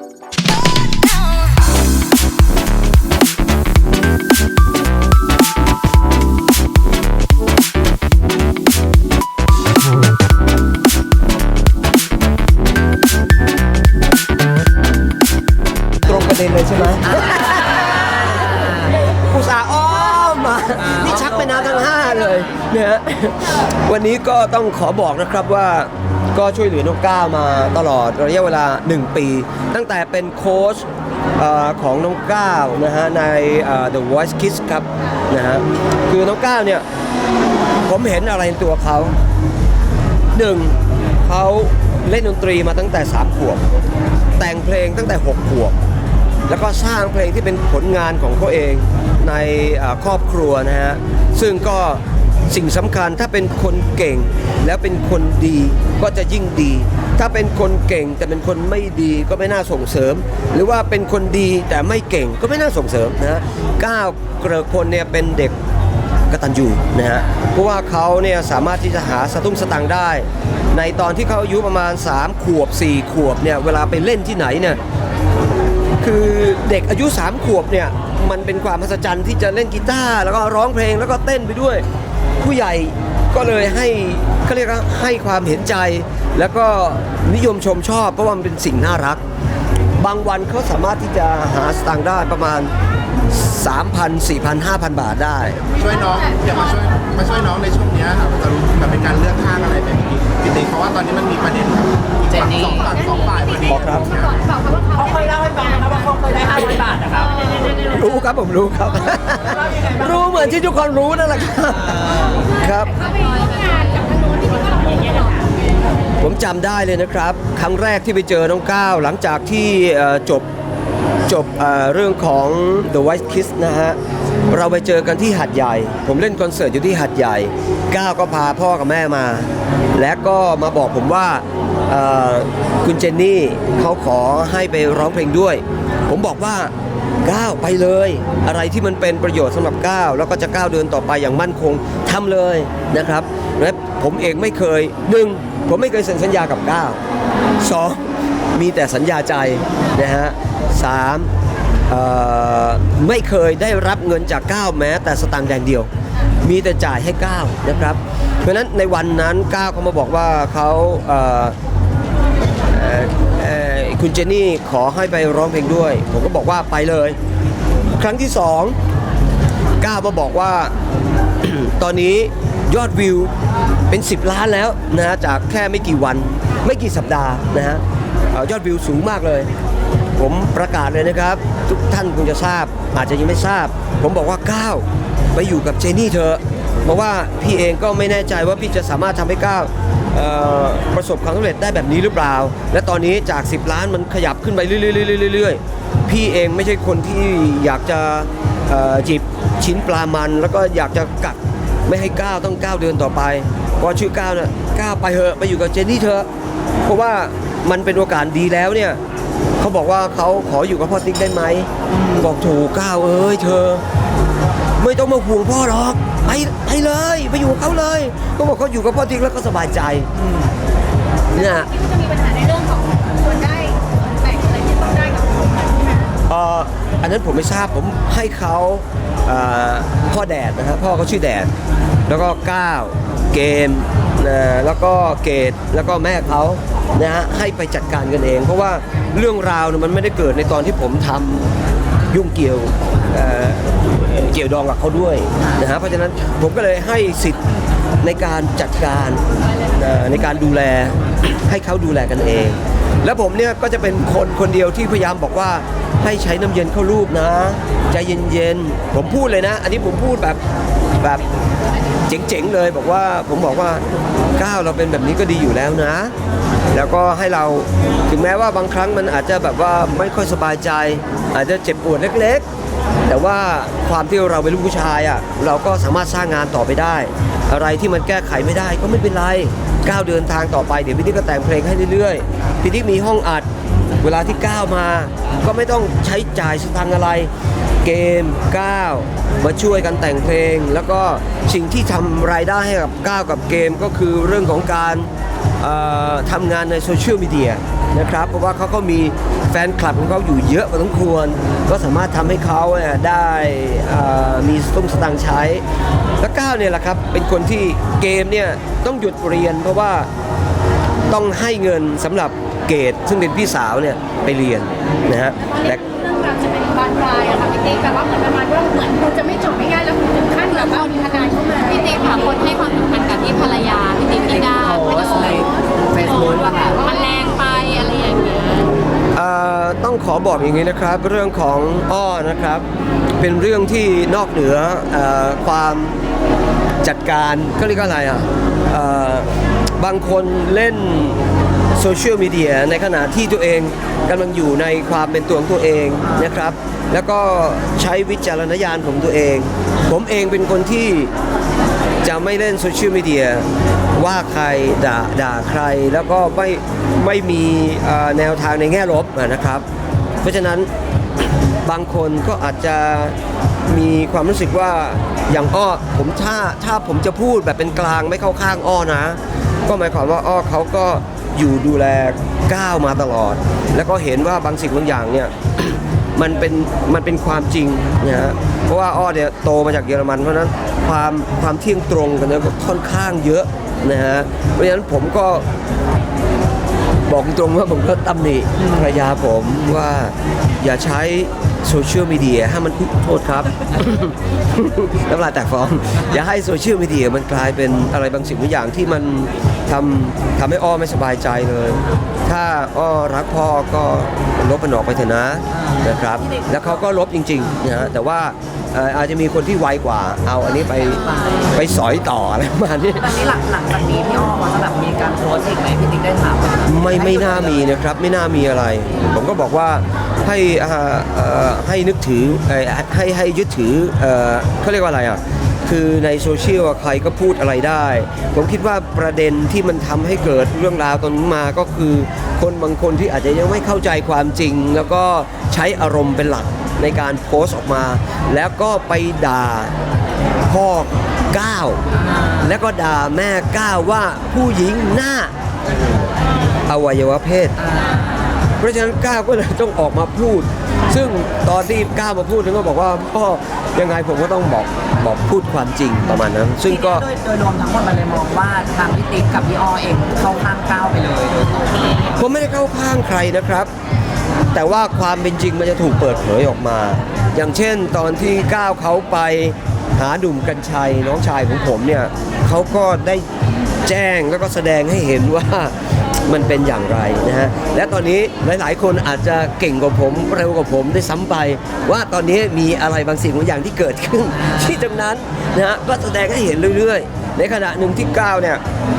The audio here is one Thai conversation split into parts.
Bye. วันนี้ก็ต้องขอบอกนะครับว่าก็ช่วยเหลือน้องก้าวมาตลอดระยะเวลา 1 ปี ตั้งแต่เป็นโค้ชของน้องก้าวนะฮะใน The Voice Kids ครับนะฮะคือน้องก้าวเนี่ยผมเห็นอะไรในตัวเขาหนึ่งเขาเล่นดนตรีมาตั้งแต่ 3 ขวบ แต่งเพลงตั้งแต่ 6 ขวบ แล้วก็สร้างเพลงที่เป็นผลงานของเขาเองในครอบครัวนะฮะซึ่งก็ สิ่งสำคัญถ้าเป็นคนเก่งแล้วเป็นคนดีก็จะยิ่งดี ถ้าเป็นคนเก่งแต่เป็นคนไม่ดีก็ไม่น่าส่งเสริม หรือว่าเป็นคนดีแต่ไม่เก่งก็ไม่น่าส่งเสริมนะก้าวเกริกพลเนี่ยเป็นเด็กกตัญญูนะฮะเพราะว่าเขาเนี่ยสามารถที่จะหาสตุ้งสตังได้ ในตอนที่เขาอายุประมาณ 3 ขวบ 4 ขวบเนี่ยเวลาไปเล่นที่ไหนเนี่ยคือเด็กอายุ 3 ขวบเนี่ยมันเป็นความมหัศจรรย์ที่จะเล่นกีตาร์แล้วก็ร้องเพลงแล้วก็เต้นไปด้วย ผู้ใหญ่ก็เลยให้เขาเรียกว่าให้ความเห็นใจ แล้วก็นิยมชมชอบเพราะว่ามันเป็นสิ่งน่ารัก บางวันเขาสามารถที่จะหาสตางค์ได้ประมาณ 3,000 4,000 5,000 บาทได้ ช่วยน้องอย่ามาช่วยมาช่วยน้องในช่วงเนี้ยค่ะมับจะรู้แบบเป็นการเลือกข้างอะไรแบบนี้พี่ติ๊กเพราะว่าตอนนี้มันมีประเด็นแบบ เจนนี่ สองฝั่งสองฝ่ายพอดีบอกครับเขาเคยเล่าให้ฟังนะครับว่าเขาเคยได้500บาทนะครับรู้ครับผมรู้ครับ รู้เหมือนที่ทุกคนรู้นั่นแหละครับครับผมจำได้เลยนะครับ ครั้งแรกที่ไปเจอน้องก้าวหลังจากที่เอ่อจบจบเอ่อเรื่องของ The White Kiss นะฮะ เราไปเจอกันที่หัดใหญ่ ผมเล่นคอนเสิร์ตอยู่ที่หัดใหญ่ ก้าวก็พาพ่อกับแม่มา และก็มาบอกผมว่าเอ่อ คุณเจนนี่เขาขอให้ไปร้องเพลงด้วย ผมบอกว่าก้าวไปเลย อะไรที่มันเป็นประโยชน์สำหรับก้าวแล้วก็จะก้าวเดินต่อไปอย่างมั่นคงทำเลยนะครับและผมเองไม่เคยหนึ่งผมไม่เคยเซ็นสัญญากับก้าวสองมีแต่สัญญาใจนะฮะสามไม่เคยได้รับเงินจากก้าวแม้ แต่สตางค์แดงเดียว มีแต่จ่ายให้ก้าวนะครับ เพราะฉะนั้นในวันนั้นก้าวเขามาบอกว่าเขา คุณเจนนี่ขอให้ไปร้องเพลงด้วย ผมก็บอกว่าไปเลย ครั้งที่สองก้าวมาบอกว่าตอนนี้ยอดวิวเป็น 10 ล้านแล้วนะฮะจากแค่ไม่กี่วัน ไม่กี่สัปดาห์นะฮะยอดวิวสูงมากเลย ผมประกาศเลยนะครับ ทุกท่านคงจะทราบ อาจจะยังไม่ทราบ ผมบอกว่าก้าวไปอยู่กับเจนนี่เถอเพราะว่าพี่เองก็ไม่แน่ใจว่าพี่จะสามารถทำให้ก้าว ประสบความสำเร็จได้แบบนี้หรือเปล่า และตอนนี้จาก 10 ล้านมันขยับขึ้นไปเรื่อยๆๆพี่เองไม่ใช่คนที่อยากจะจิบชิ้นปลามัน แล้วก็อยากจะกัดไม่ให้ก้าวต้องก้าวเดินต่อไปเพราชื่อก้าวเนี่ยก้าวไปเถอะไปอยู่กับเจนนี่เถอะเพราะว่ามันเป็นโอกาสดีแล้วเนี่ยเขาบอกว่าเขาขออยู่กับพ่อติ๊กได้ไหมบอกถูกก้าวเอ้ยเธอ ไม่ต้องมาห่วงพ่อหรอก ไปไปเลยไปอยู่กับเขาเลยเขาบอกเขาอยู่กับพ่อติ๊กแล้วก็สบายใจเนี่ยจะมีปัญหาในเรื่องของควรได้แบ่งอะไรที่ต้องได้กับคนนั้นใช่ไหมเอ่ออันนั้นผมไม่ทราบผมให้เขาเอ่อพ่อแดดนะฮะพ่อเขาชื่อแดด แล้วก็ก้าวเกมนะแล้วก็เกดแล้วก็แม่เขานะฮะให้ไปจัดการกันเอง เพราะว่าเรื่องราวเนี่ยมันไม่ได้เกิดในตอนที่ผมทำ ยุ่งเกี่ยวเอ่อเกี่ยวดองกับเขาด้วยนะฮะเพราะฉะนั้นผมก็เลยให้สิทธิ์ในการจัดการเอ่อในการดูแล ให้เขาดูแลกันเอง แล้วผมเนี่ยก็จะเป็นคนคนเดียวที่พยายามบอกว่าให้ใช้น้ำเย็นเข้ารูปนะใจเย็นๆผมพูดเลยนะ อันนี้ผมพูดแบบแบบ เจ๋งๆเลยบอกว่าผมบอกว่าก้าวเราเป็นแบบนี้ก็ดีอยู่แล้วนะ แล้วก็ให้เราถึงแม้ว่าบางครั้งมันอาจจะแบบว่าไม่ค่อยสบายใจ อาจจะเจ็บปวดเล็กๆ แต่ว่าความที่เราเป็นลูกผู้ชายอะเราก็สามารถสร้างงานต่อไปได้ อะไรที่มันแก้ไขไม่ได้ก็ไม่เป็นไรก้าวเดินทางต่อไปเดี๋ยวพี่ติ๊กก็แต่งเพลงให้เรื่อยๆพี่ติ๊กมีห้องอัดเวลาที่ก้าวมา ก็ไม่ต้องใช้จ่ายสตังค์อะไร เกมก้าวมาช่วยกันแต่งเพลง แล้วก็สิ่งที่ทำรายได้ให้กับก้าวกับเกมก็คือเรื่องของการ ทำงานในโซเชียลมีเดียนะครับ เพราะว่าเขาก็มีแฟนคลับของเขาอยู่เยอะพอสมควร ก็สามารถทำให้เขาเได้มีสตุ้งสตางค์ใช้แล้วก้าวเนี่ยแหละครับ เป็นคนที่เกมเนี่ยต้องหยุดเรียน เพราะว่าต้องให้เงินสำหรับเกดซึ่งเป็นพี่สาวเนี่ยไปเรียนนะฮะแต่เรื่องราวจะเป็นบานปลายอะค่ะพี่ติ๊กแบบว่าเหมือนประมาณว่าเหมือนคุณจะไม่จบไม่ง่ายแล้วคุณถึงขั้นแบบว่ามีทนา ต้องขอบอกอย่างนี้นะครับ เรื่องของอ้อนะครับ เป็นเรื่องที่นอกเหนืออความจัดการก็เรียกว่าอะไรอะบางคนเล่นโซเชียลมีเดียในขณะที่ตัวเองกำลังอยู่ในความเป็นตัวของตัวเองนะครับ แล้วก็ใช้วิจารณญาณของตัวเอง ผมเองเป็นคนที่จะไม่เล่นโซเชียลมีเดีย ว่าใครด่าด่าใครแล้วก็ไม่ไม่มีแนวทางในแง่ลบนะครับ เพราะฉะนั้นบางคนก็อาจจะมีความรู้สึกว่าอย่างอ้อผมถ้าถ้าผมจะพูดแบบเป็นกลางไม่เข้าข้างอ้อนะ ก็หมายความว่าอ้อเขาก็อยู่ดูแลก้าวมาตลอด แล้วก็เห็นว่าบางสิ่งบางอย่างเนี่ย มันเป็นมันเป็นความจริงนะฮะเพราะว่าอ้อเนี่ยโตมาจากเยอรมันเพราะฉะนั้นความความเที่ยงตรงกันเนี่ยก็ค่อนข้างเยอะนะฮะเพราะฉะนั้นผมก็บอกตรงว่าผมก็ตำหนิภรรยาผมว่าอย่าใช้ โซเชียลมีเดียให้มันโทษครับ น้ำลายแตกฟอง อย่าให้โซเชียลมีเดียมันกลายเป็นอะไรบางสิ่งบางอย่างที่มันทำทำให้อ้อไม่สบายใจเลย ถ้าอ้อรักพ่อก็ลบมันออกไปเถอะนะนะครับ แล้วเขาก็ลบจริงๆนะฮะแต่ว่า เอ่ออาจจะมีคนที่ไวกว่า เอาอันนี้ไปไปสอยต่ออะไรประมาณนี้ ตอนนี้หลังหลังจากนี้พี่อ้อมจะแบบมีการโพสต์อีกไหมพี่ติ๊กได้ถามไหมไม่ไม่น่ามีนะครับไม่น่ามีอะไร ผมก็บอกว่าให้อ่าเอ่อให้นึกถือเอ่อให้ให้ยึดถือเอ่อเขาเรียกว่าอะไรอะคือในโซเชียลอะใครก็พูดอะไรได้ ผมคิดว่าประเด็นที่มันทำให้เกิดเรื่องราวตรงนี้มาก็คือ คนบางคนที่อาจจะยังไม่เข้าใจความจริง แล้วก็ใช้อารมณ์เป็นหลัก ในการโพสต์ออกมา แล้วก็ไปด่าพ่อก้าวแล้วก็ด่าแม่ก้าวว่าผู้หญิงหน้าอวัยวะเพศ เพราะฉะนั้นก้าวก็เลยต้องออกมาพูด ซึ่งตอนที่ก้าวมาพูดนั้นก็บอกว่าพ่อยังไงผมก็ต้องบอกบอกพูดความจริงประมาณนั้น ซึ่งก็โดยโดยรวมทั้งหมดมันเลยมองว่าทางพี่ติ๊กกับพี่อ้อเองเข้าข้างก้าวไปเลยโดยตรงผมไม่ได้เข้าข้างใครนะครับ แต่ว่าความเป็นจริงมันจะถูกเปิดเผยออกมา อย่างเช่นตอนที่ก้าวเขาไปหาดุ่มกัญชัยน้องชายของผมเนี่ยเขาก็ได้แจ้งแล้วก็แสดงให้เห็นว่ามันเป็นอย่างไรนะฮะ และตอนนี้หลาย ๆ คนอาจจะเก่งกว่าผมเร็วกว่าผมได้ซ้ำไป ว่าตอนนี้มีอะไรบางสิ่งบางอย่างที่เกิดขึ้น ที่ตรงนั้นนะฮะก็แสดงให้เห็นเรื่อย ๆ ในขณะหนึ่งที่ก้าวเนี่ย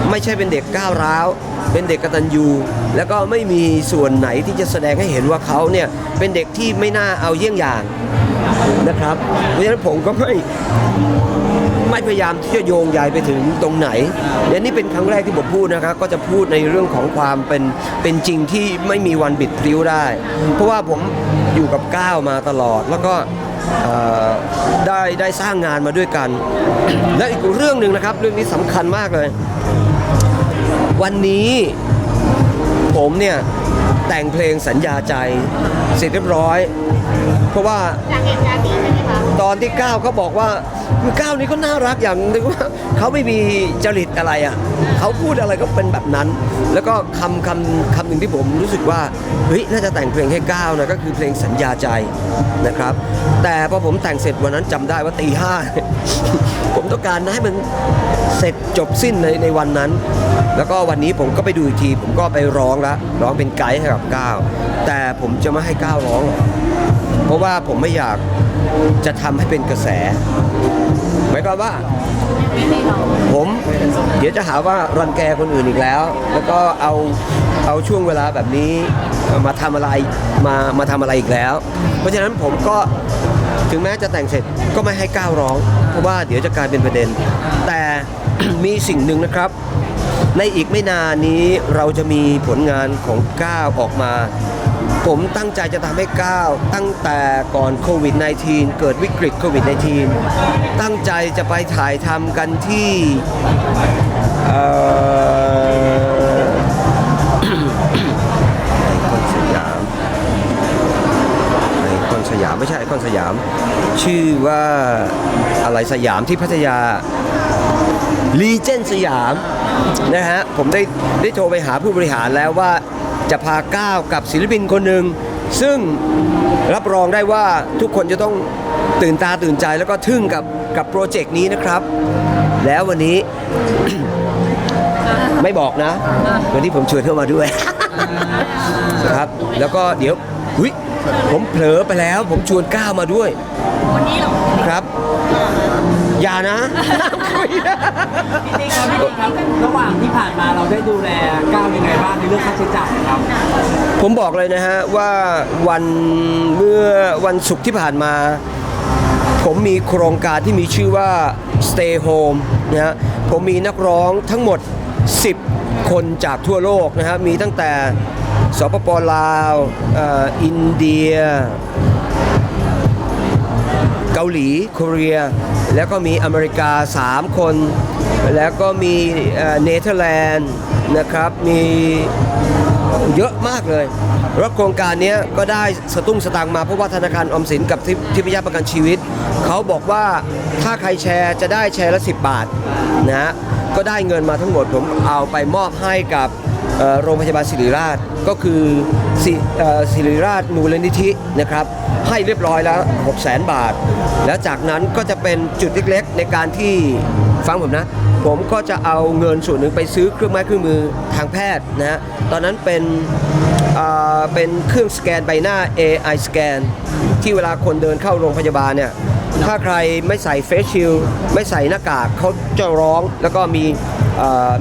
ไม่ใช่เป็นเด็กก้าวร้าว เป็นเด็กกตัญญู แล้วก็ไม่มีส่วนไหนที่จะแสดงให้เห็นว่าเขาเนี่ยเป็นเด็กที่ไม่น่าเอาเยี่ยงอย่างนะครับ เพราะฉะนั้นผมก็ไม่ไม่พยายามที่จะโยงใยไปถึงตรงไหนและนี่เป็นครั้งแรกที่ผมพูดนะครับ ก็จะพูดในเรื่องของความเป็นเป็นจริงที่ไม่มีวันบิดพลิ้วได้ เพราะว่าผมอยู่กับก้าวมาตลอดแล้วก็ ได้ได้สร้างงานมาด้วยกัน และอีกเรื่องหนึ่งนะครับ เรื่องนี้สำคัญมากเลย วันนี้ผมเนี่ยแต่งเพลงสัญญาใจเสร็จเรียบร้อย เพราะว่าจากเหตุการณ์นี้ใช่ไหมคะตอนที่ก้าวเขาบอกว่า ก้าวนี่ก็น่ารักอย่างนึงว่าเขาไม่มีจริตอะไรอะเขาพูดอะไรก็เป็นแบบนั้น แล้วก็คำคำคำหนึ่งที่ผมรู้สึกว่าเฮ้ยน่าจะแต่งเพลงให้ก้าวนะก็คือเพลงสัญญาใจนะครับ แต่พอผมแต่งเสร็จวันนั้นจำได้ว่าตีห้าผมต้องการให้มันเสร็จจบสิ้นในในวันนั้น แล้วก็วันนี้ผมก็ไปดูอีกที ผมก็ไปร้องละร้องเป็นไกด์ให้กับก้าวแต่ผมจะไม่ให้ก้าวร้องหรอกเพราะว่าผมไม่อยากจะทำให้เป็นกระแส หมายความว่า ผมเดี๋ยวจะหาว่ารังแกคนอื่นอีกแล้ว แล้วก็เอาเอาช่วงเวลาแบบนี้มาทำอะไรมามาทำอะไรอีกแล้ว เพราะฉะนั้นผมก็ถึงแม้จะแต่งเสร็จก็ไม่ให้ก้าวร้อง เพราะว่าเดี๋ยวจะกลายเป็นประเด็น แต่ มีสิ่งหนึ่งนะครับ ในอีกไม่นานนี้เราจะมีผลงานของก้าวออกมา ผมตั้งใจจะทำให้ก้าวตั้งแต่ก่อนโควิด -19 เกิดวิกฤตโควิด -19 ตั้งใจจะไปถ่ายทำกันที่อ่าไอ้คอนสยามไม่ใช่ไอคอนสยาม ชื่อว่าอะไรสยามที่พัทยาลีเจนสยามนะฮะผมได้ได้โทรไปหาผู้บริหารแล้วว่า จะพาก้าวกับศิลปินคนหนึ่งซึ่งรับรองได้ว่าทุกคนจะต้องตื่นตาตื่นใจแล้วก็ทึ่งกับกับโปรเจกต์นี้นะครับ แล้ววันนี้ ไม่บอกนะ วันนี้ผมชวนเข้ามาด้วย ครับ แล้วก็เดี๋ยวอุยผมเผลอไปแล้ว ผมชวนก้าวมาด้วย วันนี้หรอครับ อย่านะพี่ติ๊กครับพี่ติ๊กครับระหว่างที่ผ่านมาเราได้ดูแล ในเรื่องค่าใช้จ่ายครับผมบอกเลยนะฮะว่าวันเมื่อวันศุกร์ที่ผ่านมา ผมมีโครงการที่มีชื่อว่า Stay Home นะฮะผมมีนักร้องทั้งหมด 10 คนจากทั่วโลกนะฮะมีตั้งแต่สปปลาวออินเดีย เกาหลีเกาหลีแล้วก็มีอเมริกา 3 คน แล้วก็มีเนเธอร์แลนด์ นะครับมีเยอะมากเลยรถโครงการนี้ก็ได้สตุ้งสตางค์มาเพราะว่าธนาคารออมสินกับทิทิพยประกันชีวิต เขาบอกว่าถ้าใครแชร์จะได้แชร์ละ 10 บาทนะฮะก็ได้เงินมาทั้งหมดผมเอาไปมอบให้กับ โรงพยาบาลศิริราชก็คือศิศิริราชมูลนิธินะครับให้เรียบร้อยแล้ว 6 0 0 0 0 0บาท แล้วจากนั้นก็จะเป็นจุดเล็กๆ ในการที่ฟังผมนะ ผมก็จะเอาเงินส่วนหนึ่งไปซื้อเครื่องไม้เครื่องมือทางแพทย์นะฮะตอนนั้นเป็นเป็นเครื่องสแกนใบหน้า AI สแกนที่เวลาคนเดินเข้าโรงพยาบาลเนี่ยถ้าใครไม่ใส่เฟสชิลไม่ใส่หน้ากากเขาจะร้องแล้วก็มี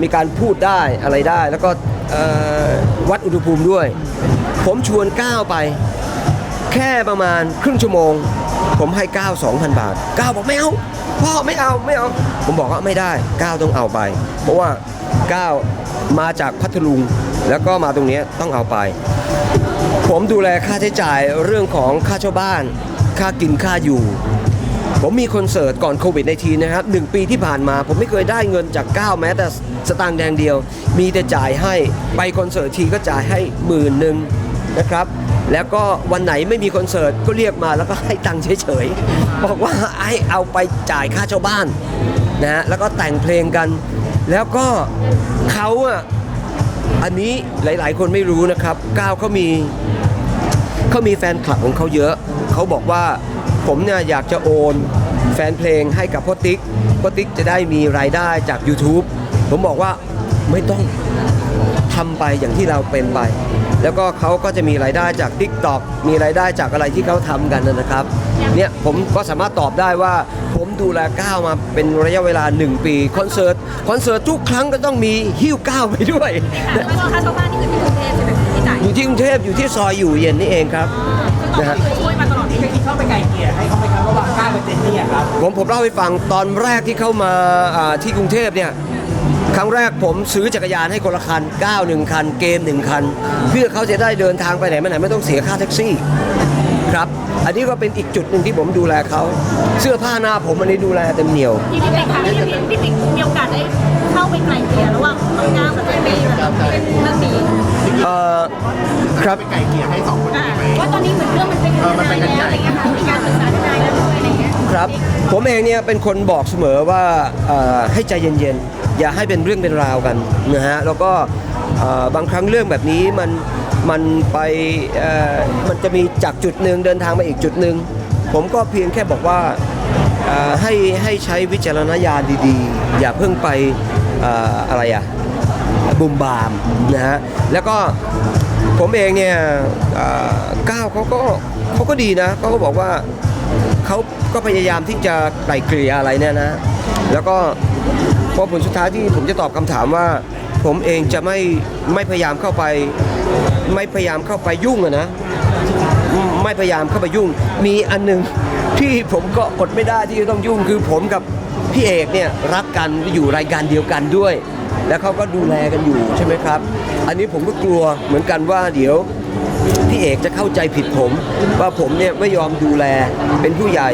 มีการพูดได้อะไรได้ แล้วก็ วัดอุณหภูมิด้วย ผมชวนก้าวไป แค่ประมาณครึ่งชั่วโมง ผมให้ก้าว2,000 บาทก้าวบอกไม่เอาพ่อไม่เอาไม่เอา ผมบอกว่าไม่ได้ก้าวต้องเอาไป เพราะว่าก้าวมาจากพัทลุงแล้วก็มาตรงนี้ต้องเอาไป ผมดูแลค่าใช้จ่ายเรื่องของค่าเช่าบ้าน ค่ากินค่าอยู่ ผมมีคอนเสิร์ตก่อนโควิดในทีนะครับหนึ่งปีที่ผ่านมา ผมไม่เคยได้เงินจากก้าวแม้แต่ สตางค์แดงเดียว มีแต่จ่ายให้ไปคอนเสิร์ตทีก็จ่ายให้หมื่นหนึ่งนะครับ แล้วก็วันไหนไม่มีคอนเสิร์ตก็เรียกมาแล้วก็ให้ตังค์เฉยๆ บอกว่าให้เอาไปจ่ายค่าเช่าบ้านนะฮะแล้วก็แต่งเพลงกัน แล้วก็เขาอะอันนี้หลายๆ คนไม่รู้นะครับก้าวเขามีเขามีแฟนคลับของเขาเยอะ เขาบอกว่าผมเนี่ยอยากจะโอนแฟนเพลงให้กับพ่อติ๊กพ่อติ๊กจะได้มีรายได้จาก YouTube ผมบอกว่าไม่ต้องทำไปอย่างที่เราเป็นไป แล้วก็เขาก็จะมีรายได้จาก Tik t o อกมีรายได้จากอะไรที่เขาทำกันนะครับเนี่ยผมก็สามารถตอบได้ว่า ผมดูแลก้าวมาเป็นระยะเวลา 1 ปีคอนเสิร์ตคอนเสิร์ตทุกครั้งก็ต้องมีหิ้วก้าวไปด้วยแต่ว่าค่าเช่าบ้านนี่คือที่กรุงเทพใช่ไหมที่จ่ายอยู่ที่กรุงเทพอยู่ที่ซอยอยู่เย็นนี่เองครับนะฮะช่วยมาตลอดพี่ติ๊กเข้าไปไกลเกลี่ยให้เขาไหมครับระหว่างก้าวกับเจนนี่อะครับผมผมเล่าให้ฟังตอนแรกที่เข้ามาอ่าที่กรุงเทพเนี่ย ครั้งแรกผมซื้อจักรยานให้คนละคันก้าวหนึ่งคัน เกมหนึ่งคัน เพื่อเขาจะได้เดินทางไปไหนมาไหนไม่ต้องเสียค่าแท็กซี่ครับ อันนี้ก็เป็นอีกจุดหนึ่งที่ผมดูแลเขา เสื้อผ้าหน้าผมอันนี้ดูแลเต็มเหนียว พี่ติ๊กค่ะพี่ติ๊กพี่ติ๊กมีโอกาสได้เข้าไปไกลเกลี่ยระหว่างน้องก้าวกับเจนนี่แบบเป็นเรื่องนี้เอ่อครับ ไปไก่เกลี่ยให้สองคนอ่านี้ไหมว่าตอนนี้เหมือนเรื่องมันไปถึงเออมันทไปนายกันแล้วใหญ่ อะไรเงี้ยค่ะมีการปรึกษาทนายแล้วด้วยอะไรเงี้ย ครับ ผมเองเนี่ยเป็นคนบอกเสมอว่าให้ใจเย็นๆ อย่าให้เป็นเรื่องเป็นราวกันนะฮะแล้วก็บางครั้งเรื่องแบบนี้มันมันไปมันจะมีจากจุดหนึ่งเดินทางมาอีกจุดหนึ่งผมก็เพียงแค่บอกว่าให้ให้ใช้วิจารณญาณดีๆ อย่าเพิ่งไปเอ่อะไรอะบุมบามนะฮะแล้วก็ผมเองเนี่ยก้าวเขาก็เขาก็ดีนะเขาก็บอกว่า เขาก็พยายามที่จะไกล่เกลี่ยอะไรเนี่ยนะ แล้วก็พอผลสุดท้ายที่ผมจะตอบคำถามว่า ผมเองจะไม่ไม่พยายามเข้าไป ไม่พยายามเข้าไปยุ่งอะนะ ไม่พยายามเข้าไปยุ่ง มีอันหนึงที่ผมก็อดไม่ได้ที่จะต้องยุ่งคือผมกับพี่เอกเนี่ยรักกันอยู่รายการเดียวกันด้วย แล้วเขาก็ดูแลกันอยู่ใช่ไหมครับ อันนี้ผมก็กลัวเหมือนกันว่าเดี๋ยว พี่เอกจะเข้าใจผิดผม ว่าผมเนี่ยไม่ยอมดูแลเป็นผู้ใหญ่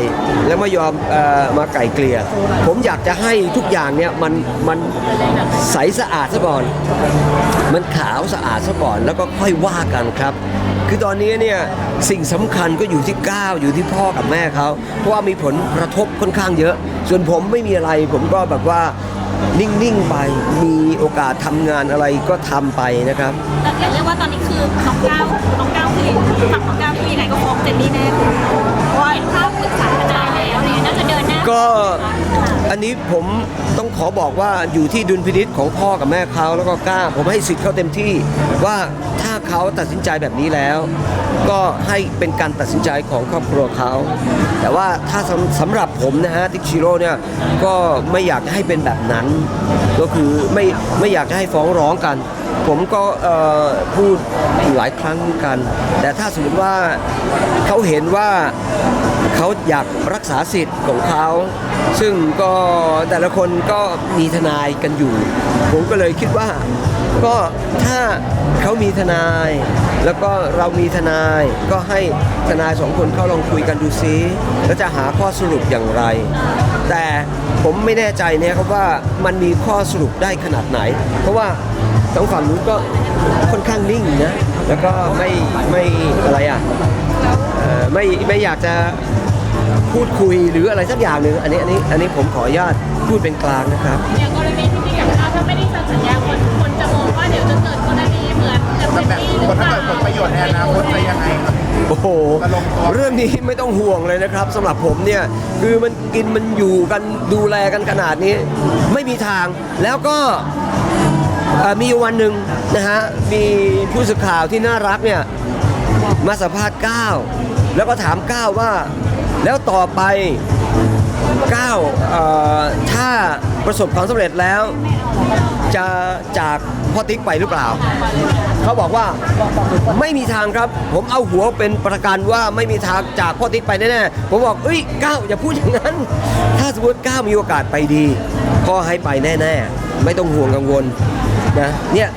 แล้วไม่ยอมอมาไก่เกลี่ย ผมอยากจะให้ทุกอย่างเนี่ยมันมันใสสะอาดซะก่อน มันขาวสะอาดซะก่อน แล้วก็ค่อยว่ากันครับ คือตอนนี้เนี่ยสิ่งสำคัญก็อยู่ที่ก้าวอยู่ที่พ่อกับแม่เขาเพราะว่ามีผลกระทบค่อนข้างเยอะ ส่วนผมไม่มีอะไรผมก็แบบว่า นิ่ง ๆ ไป มีโอกาสทำงานอะไรก็ทำไปนะครับ แต่เรียกว่าตอนนี้คือน้องก้าวน้องก้าวคือฝั่งน้องก้าวคือยังไงก็ฟ้องเจนนี่แน่คือเพราะว่าถ้าปรึกษาทนายแล้วเนี่ยน่าจะเดินหน้าก็อันนี้ผมต้องขอบอกว่าอยู่ที่ดุลพินิษของพ่อกับแม่เขาแล้วก็กล้า ผมให้สิทธิ์เขาเต็มที่ว่าถ้า เขาตัดสินใจแบบนี้แล้ว ก็ให้เป็นการตัดสินใจของครอบครัวเขา แต่ว่าถ้าสำสำหรับผมนะฮะทิกชิโร่เนี่ยก็ไม่อยากให้เป็นแบบนั้น ก็คือไม่ไม่อยากให้ฟ้องร้องกัน ผมก็เอ่อพูดหลายครั้งกัน แต่ถ้าสมมติว่าเขาเห็นว่าเขาอยากรักษาสิทธิ์ของเขา ซึ่งก็แต่ละคนก็มีทนายกันอยู่ ผมก็เลยคิดว่า ก็ถ้าเขามีทนาย แล้วก็เรามีทนาย ก็ให้ทนายสองคนเข้าลองคุยกันดูซิแล้วจะหาข้อสรุปอย่างไร แต่ผมไม่แน่ใจเนี่ยครับว่ามันมีข้อสรุปได้ขนาดไหน เพราะว่าทางฝั่งนู้นก็ค่อนข้างนิ่งนะแล้วก็ไม่ไม่อะไรอะเอ่อไม่ไม่อยากจะพูดคุยหรืออะไรสักอย่างหนึ่งอันนี้อันนี้อันนี้ผมขออนุญาตพูดเป็นกลางนะครับอย่างกรณีที่พี่กับเขาถ้าไม่ได้ ผลปถ้าเกิดผลประโยชน์ในอนาคตจะยังไงครับ โอ้โห เรื่องนี้ไม่ต้องห่วงเลยนะครับสำหรับผมเนี่ย คือมันกินมันอยู่กันดูแลกันขนาดนี้ ไม่มีทางแล้วก็เอ่อมีวันหนึ่งนะฮะ มีผู้สื่อข่าวที่น่ารักเนี่ย มาสัมภาษณ์ก้าวแล้วก็ถามก้าวว่า แล้วต่อไปก้าวเอ่อถ้าประสบความสำเร็จแล้ว จะจาก พ่อติ๊กไปหรือเปล่า เขาบอกว่าไม่มีทางครับ ผมเอาหัวเป็นประกันว่าไม่มีทางจากพ่อติ๊กไปแน่ๆผมบอกเอ้ยก้าวอย่าพูดอย่างนั้น ถ้าสมมติก้าวมีโอกาสไปดีก็ให้ไปแน่ๆ ไม่ต้องห่วงกังวลนะเนี่ย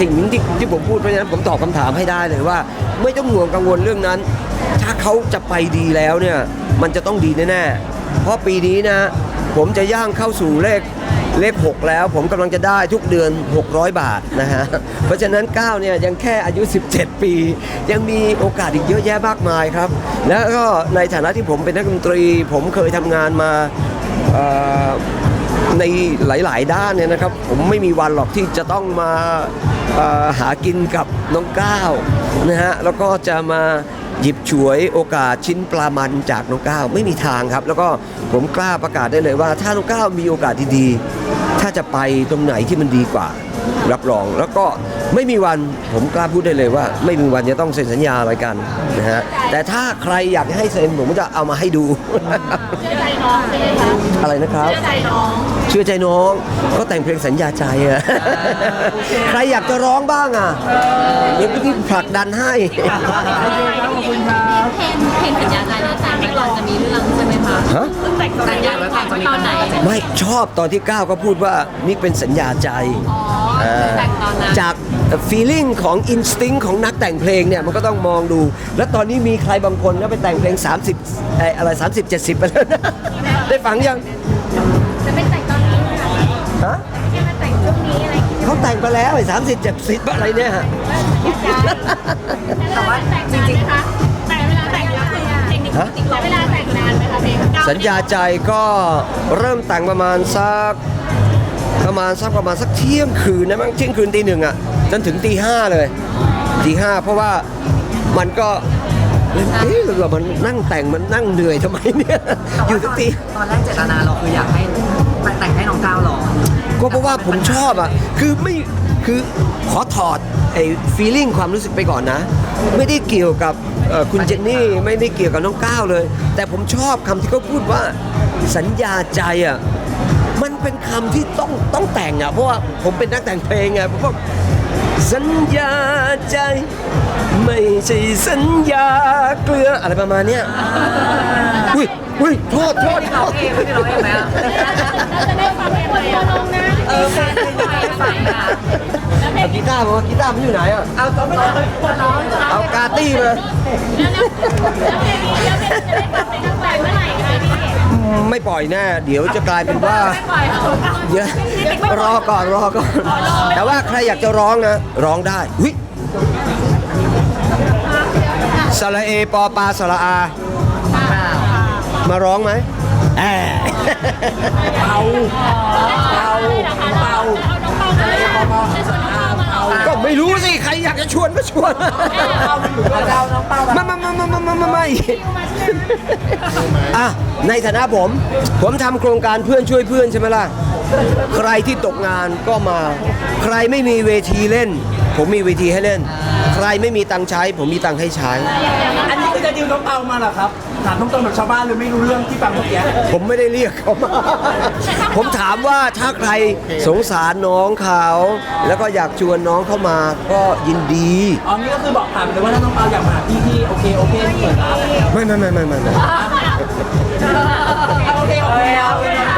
สิ่งนี้ที่ที่ผมพูดเพราะฉะนั้นผมตอบคำถามให้ได้เลยว่า ไม่ต้องห่วงกังวลเรื่องนั้น ถ้าเขาจะไปดีแล้วเนี่ยมันจะต้องดีแน่ๆเพราะปีนี้นะ ผมจะย่างเข้าสู่เลข เลข 6 แล้วผมกำลังจะได้ทุกเดือน 600 บาทนะฮะ เพราะฉะนั้น9เนี่ยยังแค่อายุ 17 ปี ยังมีโอกาสอีกเยอะแยะมากมายครับ แล้วก็ในฐานะที่ผมเป็นนักดนตรี ผมเคยทำงานมาเอ่อในหลาย ๆ ด้านเนี่ยนะครับ ผมไม่มีวันหรอกที่จะต้องมาเอ่อหากินกับน้องก้าวนะฮะแล้วก็จะมา หยิบฉวยโอกาสชิ้นปลามันจากน้องก้าวไม่มีทางครับ แล้วก็ผมกล้าประกาศได้เลยว่า ถ้าน้องก้าวมีโอกาสดีๆ ถ้าจะไปตรงไหนที่มันดีกว่า รับรอง แล้วก็ไม่มีวันผมกล้าพูดได้เลยว่า ไม่มีวันจะต้องเซ็นสัญญาอะไรกันนะฮะแต่ถ้าใครอยากให้เซ็นผมก็จะเอามาให้ดู เชื่อใจน้องใช่ไหมคะอะไรนะครับ เชื่อใจน้องเชื่อใจน้องก็แต่งเพลงสัญญาใจอะใครอยากจะร้องบ้างอะเดี๋ยวพี่ผลักดันให้ เพลงเพลงสัญญาใจเนี่ยแต่ไม่ก่อนจะมีเรื่องใช่ไหมคะฮะแต่งสัญญาไว้ก่อนจะมีตอนไหน ไม่ชอบตอนที่ก้าวก็พูดว่านี่เป็นสัญญาใจ อ๋อ แต่งตอนนั้นจาก feeling ของ instinct ของนักแต่งเพลงเนี่ยมันก็ต้องมองดู แล้วตอนนี้มีใครบางคนก็ไปแต่งเพลง 30ไอ้อะไร 30 70 ไปแล้วนะ ได้ฟังยังจะไม่แต่งตอนนี้ค่ะฮะไม่ใช่มาแต่งช่วงนี้อะไรอย่างเงี้ยเขาแต่งไปแล้วไอ้30 70อะไรเนี่ยฮะ แต่ว่าแต่งจริงๆคะแต่เวลาแต่งแล้วคือเทคนิคฮะจริงๆแล้วเวลาแต่งนานไหมคะเพลงเก้าสัญญาใจก็เริ่มแต่งประมาณสัก ประมาณสักประมาณสักเที่ยงคืนนะมั้งเที่ยงคืนตีหนึ่งอะจนถึงตีห้าเลยตีห้าเพราะว่ามันก็เอ๊ะเรามันนั่งแต่งมันนั่งเหนื่อยทำไมเนี่ยอยู่ทุกทีตอนแรกเจตนาเราคืออยากให้แต่งให้น้องก้าวหรอก็เพราะว่าผมชอบอะคือไม่คือขอถอดไอ้ feeling ความรู้สึกไปก่อนนะ ไม่ได้เกี่ยวกับเอ่อคุณเจนนี่ไม่ได้เกี่ยวกับน้องก้าวเลย แต่ผมชอบคำที่เขาพูดว่าสัญญาใจอะ มันเป็นคำที่ต้องต้องแต่งอะเพราะว่าผมเป็นนักแต่งเพลงไงผมก็สัญญาใจ ไม่ใช่สัญญาเกลืออะไรประมาณเนี้ยอุ้ยอุ้ยโทษโทษโทษไม่ได้ร้องเองไหมอะเราจะได้ฟังเพลงตัวลงนะเออเพลงเพลงเพลงฟังอะเอากีตาร์มาว่ากีตาร์มันอยู่ไหนอะเอาต้องไม่ร้องคนร้องเอากาตี้มาแล้วเพลงนี้แล้วเพลงจะได้ฟังเพลงตั้งแต่เมื่อไหร่คะพี่ ไม่ปล่อยแน่เดี๋ยวจะกลายเป็นว่าปล่อยเขาเดี๋ยวรอก่อนรอก่อนแต่ว่าใครอยากจะร้องนะ ร้องได้อุ๊ยเสระเอปอปลาสระอา มาร้องไหมแอบเป่าเป่าเป่าอะไรเป่าเป่าเป่าก็ ไม่รู้สิ ใครอยากจะชวนก็ชวนเป่ามันอยู่กับเราน้องเป่ามามามามามามามาไม่อะในฐานะผม ผมทำโครงการเพื่อนช่วยเพื่อนใช่ไหมล่ะ ใครที่ตกงานก็มา ใครไม่มีเวทีเล่น ผมมีเวทีให้เล่น ใครไม่มีตังค์ใช้ ผมมีตังค์ให้ใช้ อันนี้คือจะดิวน้องเป่ามาเหรอครับถามตรงๆแบบชาวบ้านเลยไม่รู้เรื่องที่ฟังเมื่อกี้ผมไม่ได้เรียกเขามา ผมถามว่าถ้าใครสงสารน้องเขา แล้วก็อยากชวนน้องเข้ามาก็ยินดี อ๋อนี่ก็คือบอกถามเลยว่าถ้าน้องเป่าอยากมาหาพี่ที่โอเคโอเคเปิดรับไม่ไม่ไม่ไม่ไม่ไม่ โอเคโอเคเอาเลยนะ